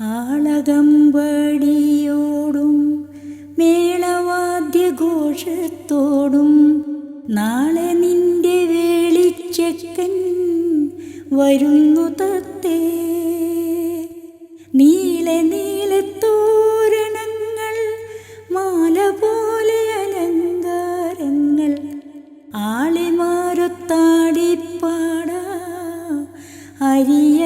ആളകമ്പടിയോടും മേളവാദ്യഘോഷത്തോടും നാളെ നിന്റെ വേളിച്ചക്കൻ വരുന്നു തത്തേ. അരിയ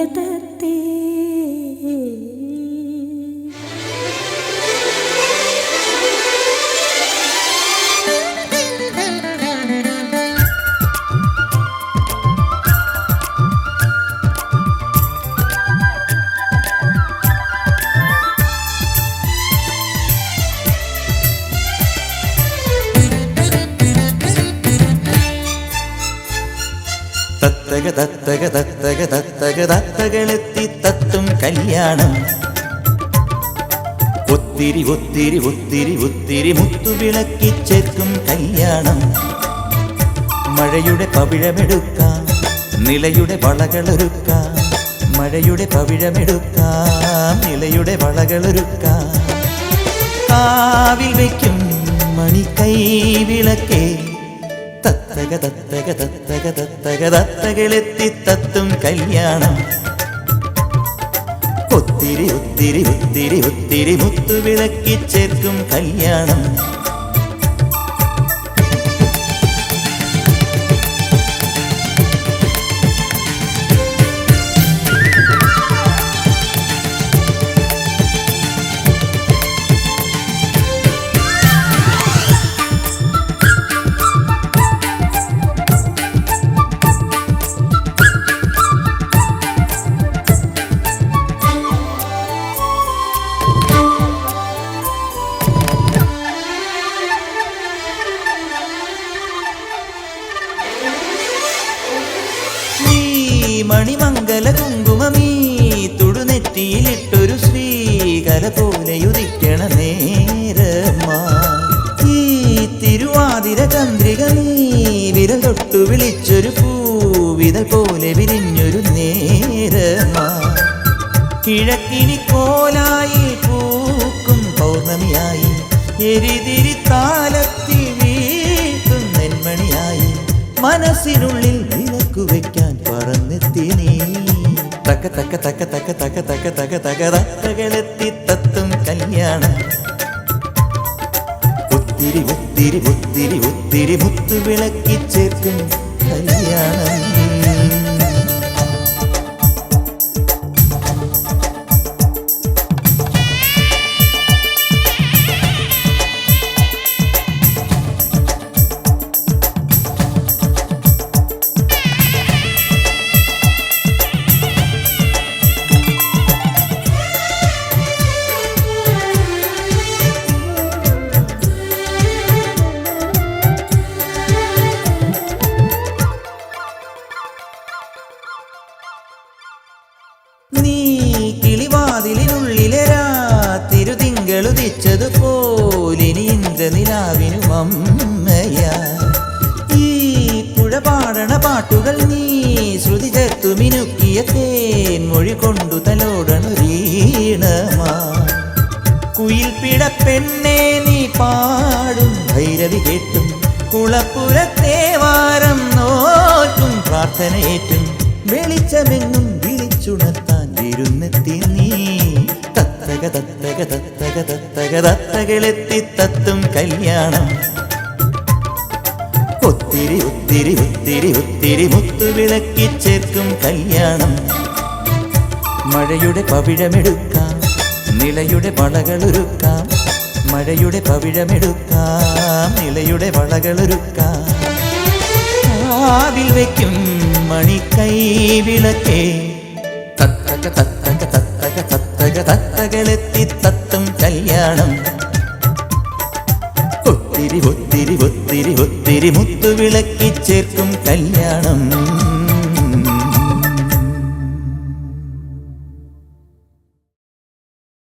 തത്തക തത്തക തത്തക തത്തക തത്തകളെത്തി തത്തും കല്യാണം. ഒത്തിരി ഒത്തിരി ഒത്തിരി ഒത്തിരി മുത്തുവിളക്കി ചേർക്കും കല്യാണം. മഴയുടെ പവിഴമെടുക്കാം നിലയുടെ വളകളൊരുക്കാം മഴയുടെ പവിഴമെടുക്കാം നിലയുടെ വളകളൊരുക്കാം. കാവിൽ വയ്ക്കും മണിക്കൈ വിളക്കേ തത്തക തത്തക തത്തക തത്തക തത്തകളെത്തി തത്തും കല്യാണം. ഒത്തിരി ഒത്തിരി ഒത്തിരി ഒത്തിരി മുത്തുവിളക്കി ചേർക്കും കല്യാണം. മണിമംഗല കുങ്കുമമീ തുടുനെറ്റിയിലിട്ടൊരു ശ്രീകല പോലെ ഉദിക്കണ നേരമാ ഈ തിരുവാതിര ചന്ദ്രിക നീ വിരൽ തൊട്ടു വിളിച്ചൊരു പൂവിത പോലെ വിരിഞ്ഞൊരു നേരമാ കിഴക്കിനി കോലായി പൂക്കും പൗർണമിയായി എരിതിരി താലത്തി വീട്ടും നെന്മണിയായി. മനസ്സിനുള്ളിൽ വിലക്കു വയ്ക്കാൻ പറഞ്ഞു തക്ക തക്ക തക്ക തക്ക തക്ക തക്ക തക്ക തക തകളെത്തി തത്തും കല്യാണം. ഒത്തിരി ഒത്തിരി ഒത്തിരി ഒത്തിരി മുത്തു വിളക്കി ചേർക്കും കല്യാണം. നീ കിളിവാതിലിനുള്ളിലെ രാത്തിരുതിങ്കളുദിച്ചത് പോലിനി നിലാവിനു അമ്മയാ. ഈ പുഴ പാടണ പാട്ടുകൾ നീ ശ്രുതി ചേർത്തു മിനുക്കിയ തേൻമൊഴി കൊണ്ടു തലോടണൊരീണമാ കുയിൽ പിട പെണ്ണെ നീ പാടും ഭൈരവി കേട്ടും കുളപ്പുരത്തേവാരം നോക്കും പ്രാർത്ഥനയേറ്റും വെളിച്ചമെങ്ങും വിളിച്ചുണർത്താൻ വിരുന്നെത്തി നീ. തത്തക തത്തക തത്തക തത്തക തത്തകളെത്തി തത്തും കല്യാണം. ഒത്തിരി ഒത്തിരി ഒത്തിരി ഒത്തിരി മുത്തുവിളക്കി ചേർക്കും കല്യാണം. മഴയുടെ പവിഴമെടുക്കാം നിലയുടെ വളകളൊരുക്കാം മഴയുടെ പവിഴമെടുക്കാം നിലയുടെ വളകളൊരുക്കാം. കാവിൽ വയ്ക്കും മണിക്കൈ വിളക്കേ തത്തക തത്തക തത്തക തത്തക തത്തകളെത്തി തത്തും കല്യാണം. ഒത്തിരി ഒത്തിരി ഒത്തിരി ഒത്തിരി മുത്തുവിളക്കി ചേർക്കും കല്യാണം.